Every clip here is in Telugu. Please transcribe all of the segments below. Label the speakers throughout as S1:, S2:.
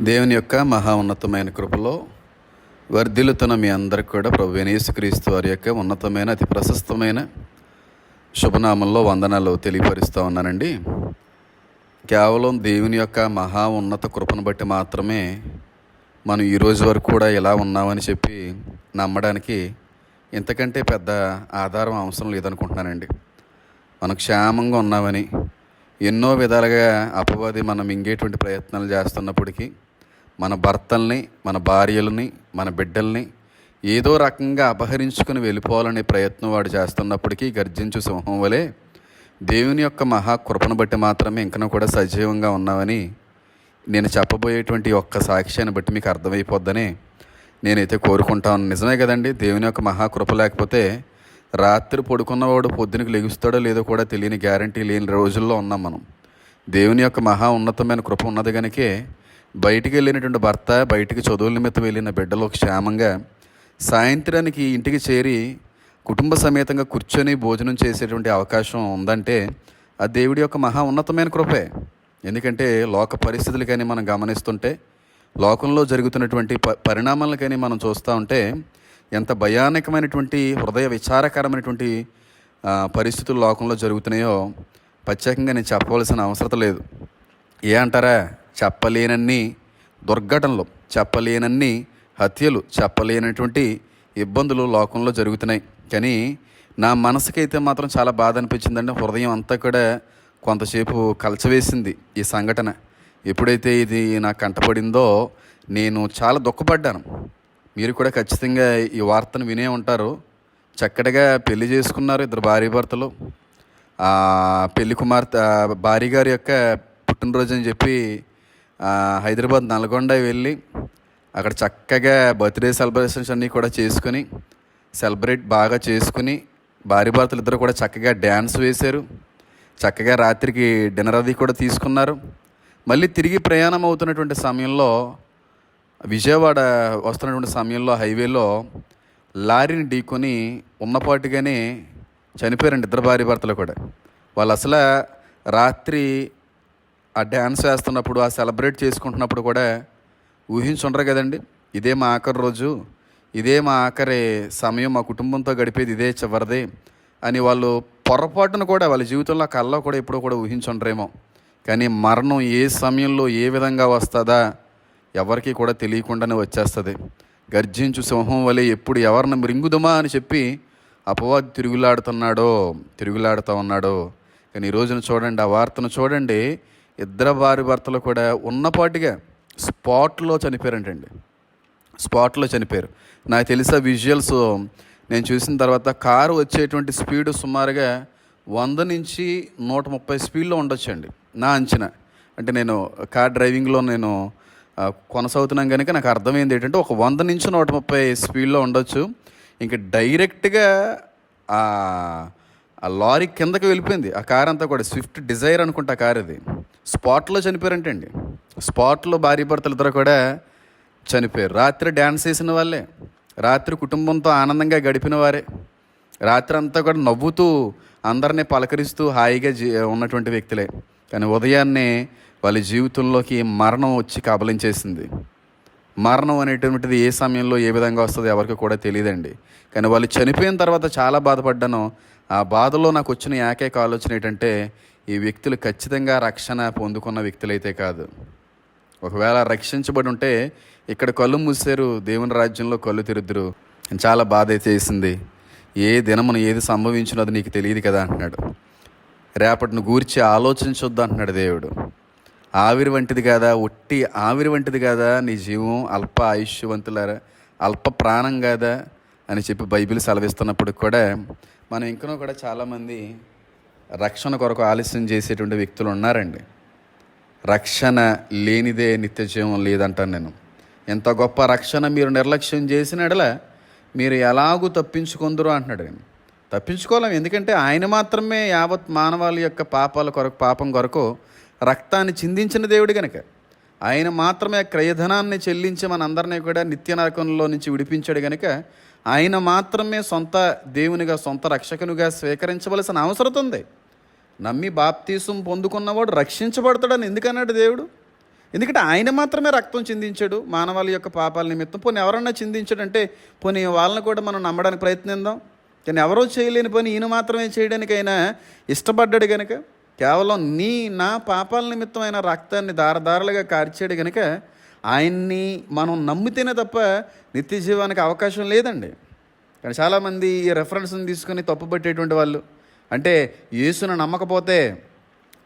S1: దేవుని యొక్క మహా ఉన్నతమైన కృపలో వర్ధిల్లుతున్న మీ అందరికి కూడా ప్రభు యేసుక్రీస్తు వారి యొక్క ఉన్నతమైన అతి ప్రశస్తమైన శుభనామంలో వందనాలు తెలియపరుస్తూ ఉన్నానండి. కేవలం దేవుని యొక్క మహా ఉన్నత కృపను బట్టి మాత్రమే మనం ఈరోజు వరకు కూడా ఇలా ఉన్నామని చెప్పి నమ్మడానికి ఇంతకంటే పెద్ద ఆధారం అవసరం లేదనుకుంటున్నానండి. మనం క్షేమంగా ఉన్నామని ఎన్నో విధాలుగా అపవాది మనం మింగేటువంటి ప్రయత్నాలు చేస్తున్నప్పటికీ మన భర్తల్ని మన భార్యలని మన బిడ్డల్ని ఏదో రకంగా అపహరించుకుని వెళ్ళిపోవాలనే ప్రయత్నం వాడు చేస్తున్నప్పటికీ గర్జించు సింహం వలె దేవుని యొక్క మహా కృపను బట్టి మాత్రమే ఇంకనూ కూడా సజీవంగా ఉన్నామని నేను చెప్పబోయేటువంటి ఒక్క సాక్ష్యాన్ని బట్టి మీకు అర్థమైపోద్దని నేనైతే కోరుకుంటాను. నిజమే కదండి దేవుని యొక్క మహా కృప లేకపోతే రాత్రి పడుకున్నవాడు పొద్దునకి లెగుస్తాడో లేదో కూడా తెలియని గ్యారంటీ లేని రోజుల్లో ఉన్నాం మనం. దేవుని యొక్క మహా ఉన్నతమైన కృప ఉన్నది కనుకే బయటికి వెళ్ళినటువంటి భర్త బయటికి చదువుల నిమిత్తం వెళ్ళిన బిడ్డలు క్షేమంగా సాయంత్రానికి ఇంటికి చేరి కుటుంబ సమేతంగా కూర్చొని భోజనం చేసేటువంటి అవకాశం ఉందంటే ఆ దేవుడి యొక్క మహా ఉన్నతమైన కృపే. ఎందుకంటే లోక పరిస్థితులు కానీ మనం గమనిస్తుంటే లోకంలో జరుగుతున్నటువంటి ప పరిణామాలు కానీ మనం చూస్తూ ఉంటే ఎంత భయానకమైనటువంటి హృదయ విచారకరమైనటువంటి పరిస్థితులు లోకంలో జరుగుతున్నాయో ప్రత్యేకంగా నేను చెప్పవలసిన అవసరం లేదు. ఏ అంటారా? చెప్పలేనన్ని దుర్ఘటనలు చెప్పలేనన్ని హత్యలు చెప్పలేనటువంటి ఇబ్బందులు లోకంలో జరుగుతున్నాయి. కానీ నా మనసుకైతే మాత్రం చాలా బాధ అనిపించిందండి. హృదయం అంతా కూడా కొంతసేపు కలచవేసింది ఈ సంఘటన. ఎప్పుడైతే ఇది నాకు కంటపడిందో నేను చాలా దుఃఖపడ్డాను. మీరు కూడా ఖచ్చితంగా ఈ వార్తను వినే ఉంటారు. చక్కటిగా పెళ్ళి చేసుకున్నారు ఇద్దరు భార్య భర్తలు. పెళ్ళి కుమార్తె భార్య గారి యొక్క పుట్టినరోజు అని చెప్పి హైదరాబాద్ నల్గొండ వెళ్ళి అక్కడ చక్కగా బర్త్డే సెలబ్రేషన్స్ అన్నీ కూడా చేసుకుని సెలబ్రేట్ బాగా చేసుకుని భార్య భర్తలు ఇద్దరు కూడా చక్కగా డ్యాన్స్ వేశారు. చక్కగా రాత్రికి డిన్నర్ అది కూడా తీసుకున్నారు. మళ్ళీ తిరిగి ప్రయాణం అవుతున్నటువంటి సమయంలో విజయవాడ వస్తున్నటువంటి సమయంలో హైవేలో లారీని ఢీకొని ఉన్నపాటుగానే చనిపోయారండి ఇద్దరు భార్య భర్తలు కూడా. వాళ్ళు అసలు రాత్రి ఆ డ్యాన్స్ వేస్తున్నప్పుడు ఆ సెలబ్రేట్ చేసుకుంటున్నప్పుడు కూడా ఊహించుండరు కదండి. ఇదే మా ఆఖరి రోజు ఇదే మా ఆఖరి సమయం మా కుటుంబంతో గడిపేది ఇదే చివరిది అని వాళ్ళు పొరపాటును కూడా వాళ్ళ జీవితంలో కల్లో కూడా ఎప్పుడూ కూడా ఊహించుండరేమో. కానీ మరణం ఏ సమయంలో ఏ విధంగా వస్తుందా ఎవరికి కూడా తెలియకుండానే వచ్చేస్తుంది. గర్జించు సింహం వలె ఎప్పుడు ఎవరిని మృంగుదమా అని చెప్పి అపవాది తిరుగులాడుతున్నాడో తిరుగులాడుతూ ఉన్నాడో. కానీ ఈ రోజున చూడండి ఆ వార్తను చూడండి ఇద్దరు భార్య భర్తలు కూడా ఉన్నపాటిగా స్పాట్లో చనిపోయారంటండి. స్పాట్లో చనిపోయారు. నాకు తెలిసే విజువల్స్ నేను చూసిన తర్వాత కారు వచ్చేటువంటి స్పీడ్ సుమారుగా వంద నుంచి నూట ముప్పై స్పీడ్లో ఉండొచ్చండి. నా అంచనా. అంటే నేను కార్ డ్రైవింగ్లో నేను ఆ, కొనసాగుతున్నాం కనుక నాకు అర్థమైంది ఏంటంటే ఒక వంద నుంచి నూట ముప్పై స్పీడ్లో ఉండొచ్చు. ఇంకా డైరెక్ట్గా ఆ లారీ కిందకి వెళ్ళిపోయింది. ఆ కార్ అంతా కూడా స్విఫ్ట్ డిజైర్ అనుకుంటా కార్ అది స్పాట్లో చనిపోయారంటండి. స్పాట్లో భార్య భర్తలు ఇద్దరు కూడా చనిపోయారు. రాత్రి డ్యాన్స్ చేసిన వాళ్ళే. రాత్రి కుటుంబంతో ఆనందంగా గడిపిన వారే. రాత్రి అంతా కూడా నవ్వుతూ అందరినీ పలకరిస్తూ హాయిగా జీ ఉన్నటువంటి వ్యక్తులే. కానీ ఉదయాన్నే వాళ్ళ జీవితంలోకి మరణం వచ్చి కబలించేసింది. మరణం అనేటువంటిది ఏ సమయంలో ఏ విధంగా వస్తుందో ఎవరికి కూడా తెలియదండి. కానీ వాళ్ళు చనిపోయిన తర్వాత చాలా బాధపడ్డాను. ఆ బాధలో నాకు వచ్చిన ఏకైక ఆలోచన ఏంటంటే ఈ వ్యక్తులు ఖచ్చితంగా రక్షణ పొందుకున్న వ్యక్తులైతే కాదు. ఒకవేళ రక్షించబడి ఉంటే ఇక్కడ కళ్ళు మూసారు దేవుని రాజ్యంలో కళ్ళు తెరుద్దురు. చాలా బాధ అయితే వేసింది. ఏ దినమును ఏది సంభవించినది నీకు తెలియదు కదా అంటున్నాడు. రేపటిని గూర్చి ఆలోచించొద్దు అంటున్నాడు దేవుడు. ఆవిరి వంటిది కాదా? ఒట్టి ఆవిరి వంటిది కాదా? నీ జీవం అల్ప ఆయుష్యవంతులారా? అల్ప ప్రాణం కాదా? అని చెప్పి బైబిల్ సెలవిస్తున్నప్పుడు కూడా మనం ఇంకనూ కూడా చాలామంది రక్షణ కొరకు ఆలస్యం చేసేటువంటి వ్యక్తులు ఉన్నారండి. రక్షణ లేనిదే నిత్య జీవం లేదంటాను నేను. ఎంత గొప్ప రక్షణ మీరు నిర్లక్ష్యం చేసినడల మీరు ఎలాగూ తప్పించుకుందరు అంటున్నాడు నేను తప్పించుకోలేం ఎందుకంటే ఆయన మాత్రమే యావత్ మానవాళి యొక్క పాపాల కొరకు పాపం కొరకు రక్తాన్ని చిందించిన దేవుడు కనుక ఆయన మాత్రమే క్రయధనాన్ని చెల్లించి మనందరినీ కూడా నిత్య నరకంలో నుంచి విడిపించాడు కనుక ఆయన మాత్రమే సొంత దేవునిగా సొంత రక్షకునిగా స్వీకరించవలసిన అవసరం ఉంది. నమ్మి బాప్తీసం పొందుకున్నవాడు రక్షించబడతాడని ఎందుకన్నాడు దేవుడు? ఎందుకంటే ఆయన మాత్రమే రక్తం చిందించాడు మానవాళి యొక్క పాపాల నిమిత్తం. పోనీ ఎవరన్నా చిందించాడంటే పోనీ వాళ్ళని కూడా మనం నమ్మడానికి ప్రయత్నిద్దాం. కానీ ఎవరో చేయలేని పని ఈయన మాత్రమే చేయడానికి ఆయన ఇష్టపడ్డాడు కనుక కేవలం నీ నా పాపాల నిమిత్తం ఆయన రక్తాన్ని దారదారలుగా కార్చాడు కనుక ఆయన్ని మనం నమ్మితేనే తప్ప నిత్య జీవానికి అవకాశం లేదండి. కానీ చాలామంది ఈ రెఫరెన్స్ని తీసుకుని తప్పుపట్టేటువంటి వాళ్ళు. అంటే యేసును నమ్మకపోతే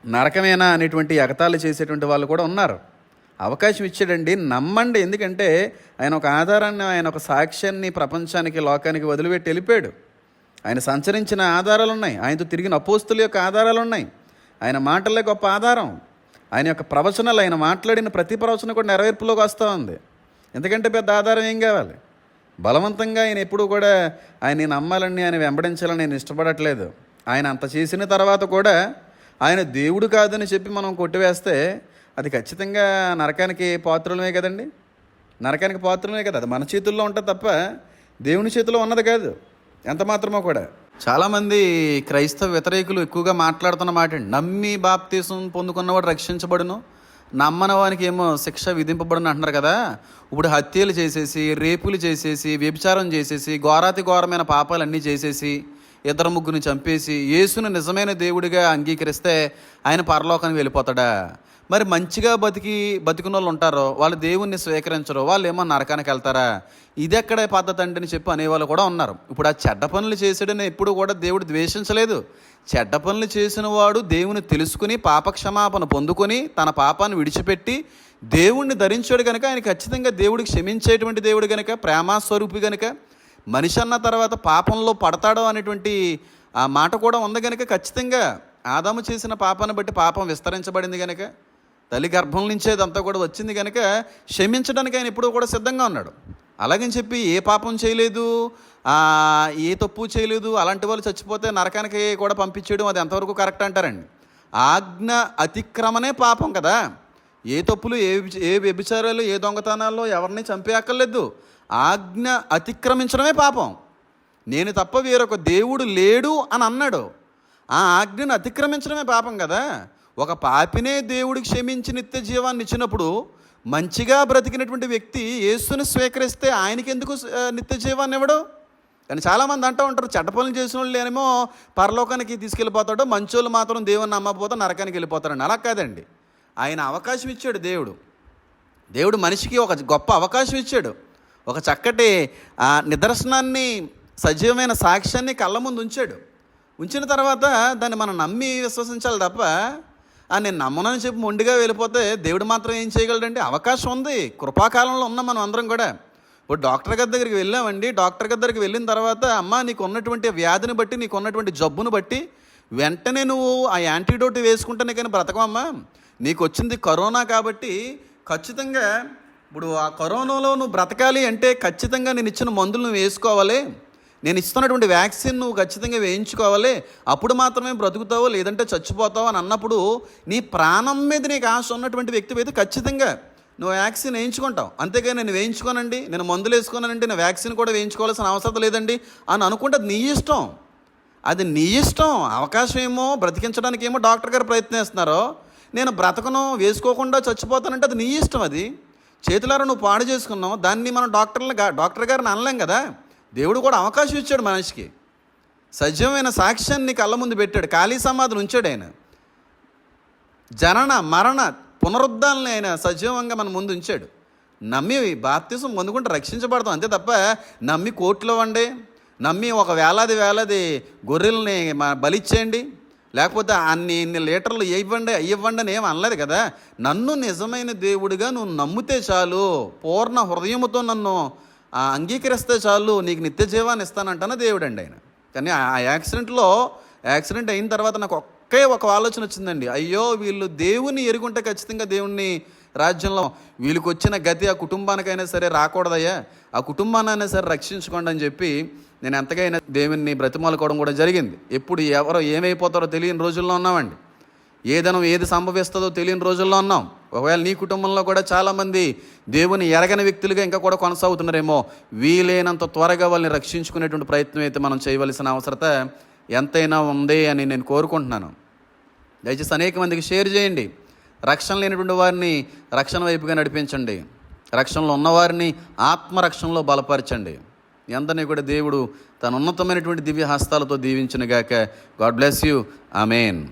S1: నరకమేనా అనేటువంటి ఎగతాళి చేసేటువంటి వాళ్ళు కూడా ఉన్నారు. అవకాశం ఇచ్చాడండి. నమ్మండి. ఎందుకంటే ఆయన ఒక ఆధారాన్ని ఆయన ఒక సాక్ష్యాన్ని ప్రపంచానికి లోకానికి వదిలిపెట్టి వెళ్ళిపోయాడు. ఆయన సంచరించిన ఆధారాలు ఉన్నాయి ఆయనతో తిరిగిన అపోస్తుల యొక్క ఆధారాలు ఉన్నాయి ఆయన మాటలే గొప్ప ఆధారం. ఆయన యొక్క ప్రవచనాలు ఆయన మాట్లాడిన ప్రతి ప్రవచనం కూడా నెరవేర్పులోకి వస్తూ ఉంది. ఎందుకంటే పెద్ద ఆధారం ఏం కావాలి? బలవంతంగా ఆయన ఎప్పుడూ కూడా ఆయన్ని నమ్మాలని ఆయన వెంబడించాలని నేను ఇష్టపడట్లేదు. ఆయన అంత చేసిన తర్వాత కూడా ఆయన దేవుడు కాదని చెప్పి మనం కొట్టివేస్తే అది ఖచ్చితంగా నరకానికి పాత్రలమే కదండి? నరకానికి పాత్రలమే కదా. అది మన చేతుల్లో ఉంటుంది తప్ప దేవుని చేతిలో ఉన్నది కాదు. ఎంత మాత్రమో కూడా. చాలామంది క్రైస్తవ వ్యతిరేకులు ఎక్కువగా మాట్లాడుతున్న మాట నమ్మి బాప్తీసం పొందుకున్నవాడు రక్షించబడును నమ్మని వానికి ఏమో శిక్ష విధింపబడును అంటున్నారు కదా. ఇప్పుడు హత్యలు చేసేసి రేపులు చేసేసి వ్యభిచారం చేసేసి ఘోరాతి ఘోరమైన పాపాలు అన్నీ చేసేసి ఇద్దరు ముగ్గురిని చంపేసి యేసును నిజమైన దేవుడిగా అంగీకరిస్తే ఆయన పరలోకానికి వెళ్ళిపోతాడా? మరి మంచిగా బతికి బతికిన వాళ్ళు ఉంటారో వాళ్ళు దేవుణ్ణి స్వీకరించరు వాళ్ళు ఏమో నరకానికి వెళ్తారా? ఇది ఎక్కడ పద్ధతి అండి అని చెప్పి అనేవాళ్ళు కూడా ఉన్నారు. ఇప్పుడు ఆ చెడ్డ పనులు చేసాడని ఎప్పుడు కూడా దేవుడు ద్వేషించలేదు. చెడ్డ పనులు చేసిన వాడు దేవుని తెలుసుకుని పాపక్షమాపణ పొందుకొని తన పాపాన్ని విడిచిపెట్టి దేవుణ్ణి ధరించాడు కనుక ఆయన ఖచ్చితంగా దేవుడికి క్షమించేటువంటి దేవుడు కనుక ప్రేమాస్వరూపి కనుక మనిషి అన్న తర్వాత పాపంలో పడతాడో అనేటువంటి ఆ మాట కూడా ఉంది కనుక ఖచ్చితంగా. ఆదాము చేసిన పాపాన్ని బట్టి పాపం విస్తరించబడింది కనుక తల్లి గర్భం నుంచే ఇదంతా కూడా వచ్చింది కనుక క్షమించడానికి ఆయన ఎప్పుడూ కూడా సిద్ధంగా ఉన్నాడు. అలాగని చెప్పి ఏ పాపం చేయలేదు ఏ తప్పు చేయలేదు అలాంటి వాళ్ళు చచ్చిపోతే నరకానికి కూడా పంపించేయడం అది ఎంతవరకు కరెక్ట్ అంటారండి? ఆజ్ఞ అతిక్రమనే పాపం కదా. ఏ తప్పులు ఏ ఏ వ్యభిచారాలు ఏ దొంగతనాల్లో ఎవరిని చంపేయక్కర్లేదు ఆజ్ఞ అతిక్రమించడమే పాపం. నేను తప్ప వేరొక దేవుడు లేడు అని అన్నాడు. ఆ ఆజ్ఞను అతిక్రమించడమే పాపం కదా? ఒక పాపినే దేవుడికి క్షమించి నిత్య జీవాన్ని ఇచ్చినప్పుడు మంచిగా బ్రతికినటువంటి వ్యక్తి యేసుని స్వీకరిస్తే ఆయనకి ఎందుకు నిత్య జీవాన్ని ఇవ్వడు? కానీ చాలామంది అంటూ ఉంటారు. చెడ్డ పనులు చేసిన వాళ్ళు ఏమో పరలోకానికి తీసుకెళ్ళిపోతాడు. మంచోళ్ళు మాత్రం దేవుని నమ్మకపోతే నరకానికి వెళ్ళిపోతాడు అలా కాదండి. ఆయన అవకాశం ఇచ్చాడు దేవుడు. దేవుడు మనిషికి ఒక గొప్ప అవకాశం ఇచ్చాడు. ఒక చక్కటి ఆ, నిదర్శనాన్ని సజీవమైన సాక్ష్యాన్ని కళ్ళ ముందు ఉంచాడు. ఉంచిన తర్వాత దాన్ని మనం నమ్మి విశ్వసించాలి తప్ప ఆ, నేను నమ్మనని చెప్పి మొండిగా వెళ్ళిపోతే దేవుడు మాత్రం ఏం చేయగలడండి అవకాశం ఉంది. కృపాకాలంలో ఉన్నాం మనం అందరం కూడా. ఇప్పుడు డాక్టర్ గారి దగ్గరికి వెళ్ళామండి. డాక్టర్ గారి దగ్గరికి వెళ్ళిన తర్వాత అమ్మ నీకు ఉన్నటువంటి వ్యాధిని బట్టి నీకు ఉన్నటువంటి జబ్బును బట్టి వెంటనే నువ్వు ఆ యాంటీడోట్ వేసుకుంటేనే కానీ బ్రతకమమ్మా నీకు వచ్చింది కరోనా కాబట్టి ఖచ్చితంగా ఇప్పుడు ఆ కరోనాలో నువ్వు బ్రతకాలి అంటే ఖచ్చితంగా నేను ఇచ్చిన మందులు నువ్వు వేసుకోవాలి. నేను ఇస్తున్నటువంటి వ్యాక్సిన్ నువ్వు ఖచ్చితంగా వేయించుకోవాలి. అప్పుడు మాత్రమే బ్రతుకుతావు లేదంటే చచ్చిపోతావు అని అన్నప్పుడు నీ ప్రాణం మీద నీకు ఆశ ఉన్నటువంటి వ్యక్తి అయితే ఖచ్చితంగా నువ్వు వ్యాక్సిన్ వేయించుకుంటావు. అంతేగా నేను వేయించుకోనండి నేను మందులు వేసుకోనండి నేను వ్యాక్సిన్ కూడా వేయించుకోవాల్సిన అవసరం లేదండి అని అనుకుంటే అది నీ ఇష్టం. అది నీ ఇష్టం. అవకాశం ఏమో బ్రతికించడానికి ఏమో డాక్టర్ గారు ప్రయత్నిస్తున్నారో. నేను బ్రతకను వేసుకోకుండా చచ్చిపోతానంటే అది నీ ఇష్టం అది. చేతులారా నువ్వు పాడు చేసుకున్నావు దాన్ని మనం డాక్టర్లు డాక్టర్ గారిని అనలేం కదా? దేవుడు కూడా అవకాశం ఇచ్చాడు మనిషికి. సజీవమైన సాక్ష్యాన్ని కళ్ళ ముందు పెట్టాడు ఖాళీ సమాధిని ఉంచాడు ఆయన. జనన మరణ పునరుద్ధాలని ఆయన సజీవంగా మన ముందు ఉంచాడు. నమ్మి బాప్తిసం పొందుకుంటే రక్షించబడతాం అంతే తప్ప నమ్మి కోట్లు వండి నమ్మి ఒక వేలాది వేలాది గొర్రెల్ని బలిచ్చేయండి. లేకపోతే అన్ని ఇన్ని లీటర్లు ఇవ్వండి ఇవ్వండి అని ఏం అనలేదు కదా. నన్ను నిజమైన దేవుడిగా నువ్వు నమ్మితే చాలు పూర్ణ హృదయముతో నన్ను అంగీకరిస్తే చాలు నీకు నిత్య జీవాన్ని ఇస్తానంటాను దేవుడు అండి ఆయన. కానీ ఆ యాక్సిడెంట్లో యాక్సిడెంట్ అయిన తర్వాత నాకు ఒక్కే ఒక ఆలోచన వచ్చిందండి. అయ్యో వీళ్ళు దేవుని ఎరుగుంటే ఖచ్చితంగా దేవుణ్ణి రాజ్యంలో వీళ్ళకి వచ్చిన గతి ఆ కుటుంబానికైనా సరే రాకూడదయ్యా. ఆ కుటుంబాన్నైనా సరే రక్షించుకోండి అని చెప్పి నేను ఎంతకైనా దేవుణ్ణి బ్రతిమాలుకోవడం కూడా జరిగింది. ఎప్పుడు ఎవరో ఏమైపోతారో తెలియని రోజుల్లో ఉన్నామండి. ఏదనం ఏది సంభవిస్తుందో తెలియని రోజుల్లో ఉన్నాం. ఒకవేళ నీ కుటుంబంలో కూడా చాలామంది దేవుని ఎరగని వ్యక్తులుగా ఇంకా కూడా కొనసాగుతున్నారేమో వీలైనంత త్వరగా వాళ్ళని రక్షించుకునేటువంటి ప్రయత్నం అయితే మనం చేయవలసిన అవసరత ఎంతైనా ఉంది అని నేను కోరుకుంటున్నాను. దయచేసి అనేక మందికి షేర్ చేయండి. రక్షణ లేనటువంటి వారిని రక్షణ వైపుగా నడిపించండి. రక్షణలో ఉన్నవారిని ఆత్మరక్షణలో బలపరచండి. ఎంతనే కూడా దేవుడు తన ఉన్నతమైనటువంటి దివ్య హస్తాలతో దీవించిన గాక గాడ్ బ్లెస్ యూ. ఆమెన్.